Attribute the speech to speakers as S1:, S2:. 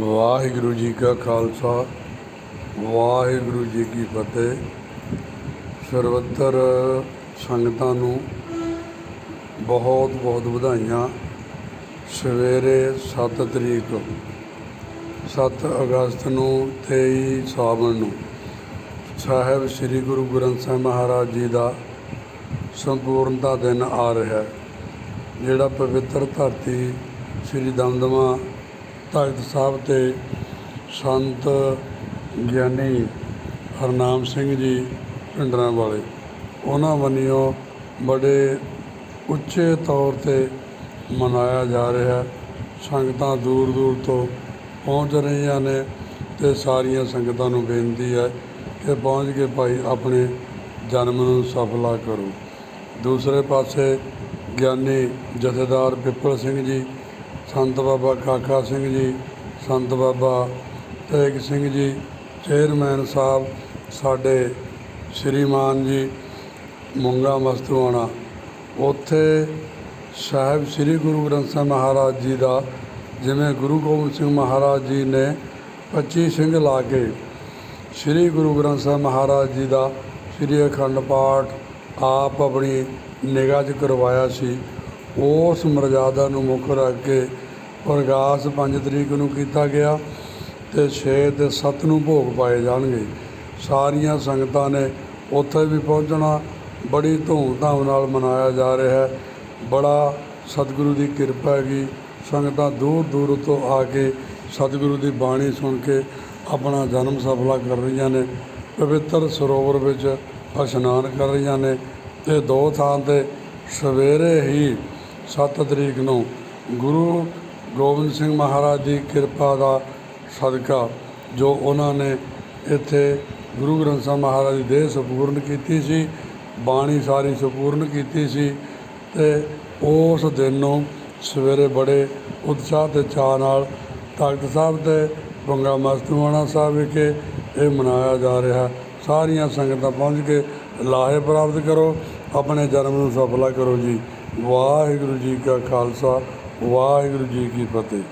S1: ਵਾਹਿਗੁਰੂ ਜੀ ਕਾ ਖਾਲਸਾ, ਵਾਹਿਗੁਰੂ ਜੀ ਕੀ ਫਤਿਹ। ਸਰਵੱਤਰ ਸੰਗਤਾਂ ਨੂੰ ਬਹੁਤ ਬਹੁਤ ਵਧਾਈਆਂ। ਸਵੇਰੇ 7 ਤਰੀਕ 7 ਅਗਸਤ ਨੂੰ 23 ਸਾਵਣ ਨੂੰ, ਸਾਹਿਬ ਸ੍ਰੀ ਗੁਰੂ ਗ੍ਰੰਥ ਸਾਹਿਬ ਮਹਾਰਾਜ ਜੀ ਦਾ ਸੰਪੂਰਨਤਾ ਦਿਨ ਆ ਰਿਹਾ ਹੈ, ਜਿਹੜਾ ਪਵਿੱਤਰ ਧਰਤੀ ਸ੍ਰੀ ਦਮਦਮਾ ਤਖਤ ਸਾਹਿਬ ਤੇ ਸੰਤ ਗਿਆਨੀ ਹਰਨਾਮ ਸਿੰਘ ਜੀ ਪਿੰਡਰਾਂ ਵਾਲੇ। ਉਹਨਾਂ ਵੱਲੋਂ ਬੜੇ ਉੱਚੇ ਤੌਰ ਤੇ ਮਨਾਇਆ ਜਾ ਰਿਹਾ। ਸੰਗਤਾਂ ਦੂਰ ਦੂਰ ਤੋਂ ਪਹੁੰਚ ਰਹੀਆਂ ਨੇ ਤੇ ਸਾਰੀਆਂ ਸੰਗਤਾਂ ਨੂੰ ਬੇਨਤੀ ਹੈ ਕਿ ਪਹੁੰਚ ਕੇ ਭਾਈ ਆਪਣੇ ਜਨਮ ਨੂੰ ਸਫਲਾ ਕਰੋ। ਦੂਸਰੇ ਪਾਸੇ ਗਿਆਨੀ ਜਥੇਦਾਰ ਪਿੱਪਲ ਸਿੰਘ ਜੀ ਸੰਤ ਬਾਬਾ ਕਾਕਾ ਸਿੰਘ ਜੀ, ਸੰਤ ਬਾਬਾ ਤੇਗ ਸਿੰਘ ਜੀ, ਚੇਅਰਮੈਨ ਸਾਹਿਬ ਸਾਡੇ ਸ਼੍ਰੀਮਾਨ ਜੀ, ਮੁੰਗਾ ਮਸਤੂਆਣਾ। ਉੱਥੇ ਸਾਹਿਬ ਸ੍ਰੀ ਗੁਰੂ ਗ੍ਰੰਥ ਸਾਹਿਬ ਮਹਾਰਾਜ ਜੀ ਦਾ, ਜਿਵੇਂ ਗੁਰੂ ਗੋਬਿੰਦ ਸਿੰਘ ਮਹਾਰਾਜ ਜੀ ਨੇ 25 ਸਿੰਘ ਲਾ ਕੇ ਸ੍ਰੀ ਗੁਰੂ ਗ੍ਰੰਥ ਸਾਹਿਬ ਮਹਾਰਾਜ ਜੀ ਦਾ ਸ੍ਰੀ ਅਖੰਡ ਪਾਠ ਆਪ ਆਪਣੀ ਨਿਗਾਹ 'ਚ ਕਰਵਾਇਆ ਸੀ। ਉਸ ਮਰਜ਼ਾਦਾ ਨੂੰ ਮੁੱਖ ਰੱਖ ਕੇ ਪ੍ਰਗਾਸ 5 ਤਰੀਕ ਨੂੰ ਕੀਤਾ ਗਿਆ ਤੇ 6 ਤੇ 7 ਨੂੰ ਭੋਗ ਪਾਏ ਜਾਣਗੇ। ਸਾਰੀਆਂ ਸੰਗਤਾਂ ਨੇ ਉੱਥੇ ਵੀ ਪਹੁੰਚਣਾ ਬੜੀ ਧੂਮਧਾਮ ਨਾਲ ਮਨਾਇਆ ਜਾ ਰਿਹਾ ਹੈ। ਬੜਾ ਸਤਿਗੁਰੂ ਦੀ ਕਿਰਪਾ ਹੈਗੀ। ਸੰਗਤਾਂ ਦੂਰ ਦੂਰ ਤੋਂ ਆ ਕੇ ਸਤਿਗੁਰੂ ਦੀ ਬਾਣੀ ਸੁਣ ਕੇ ਆਪਣਾ ਜਨਮ ਸਫਲਾ ਕਰ ਰਹੀਆਂ ਨੇ। ਪਵਿੱਤਰ ਸਰੋਵਰ ਵਿੱਚ ਇਸ਼ਨਾਨ ਕਰ ਰਹੀਆਂ ਨੇ ਤੇ ਦੋ ਥਾਂ ਤੇ ਸਵੇਰੇ ਹੀ 7 ਤਰੀਕ ਨੂੰ ਗੁਰੂ ਗੋਬਿੰਦ ਸਿੰਘ ਮਹਾਰਾਜ ਦੀ ਕਿਰਪਾ ਦਾ ਸਦਕਾ, ਜੋ ਉਹਨਾਂ ਨੇ ਇੱਥੇ ਗੁਰੂ ਗ੍ਰੰਥ ਸਾਹਿਬ ਮਹਾਰਾਜ ਦੀ ਦੇਹ ਸੰਪੂਰਨ ਕੀਤੀ ਸੀ, ਬਾਣੀ ਸਾਰੀ ਸੰਪੂਰਨ ਕੀਤੀ ਸੀ ਤੇ ਉਸ ਦਿਨ ਨੂੰ ਸਵੇਰੇ ਬੜੇ ਉਤਸ਼ਾਹ ਤੇ ਚਾਅ ਨਾਲ ਤਖਤ ਸਾਹਿਬ ਤੇ ਬੰਗਾ ਮਸਤੂਆਣਾ ਸਾਹਿਬ ਵਿਖੇ ਇਹ ਮਨਾਇਆ ਜਾ ਰਿਹਾ। ਸਾਰੀਆਂ ਸੰਗਤਾਂ ਪਹੁੰਚ ਕੇ ਲਾਹੇ ਪ੍ਰਾਪਤ ਕਰੋ। ਆਪਣੇ ਜਨਮ ਨੂੰ ਸਫਲਾ ਕਰੋ ਜੀ। ਵਾਹਿਗੁਰੂ ਜੀ ਕਾ ਖਾਲਸਾ ਵਾਹਿਗੁਰੂ ਜੀ ਕੀ ਫਤਿਹ।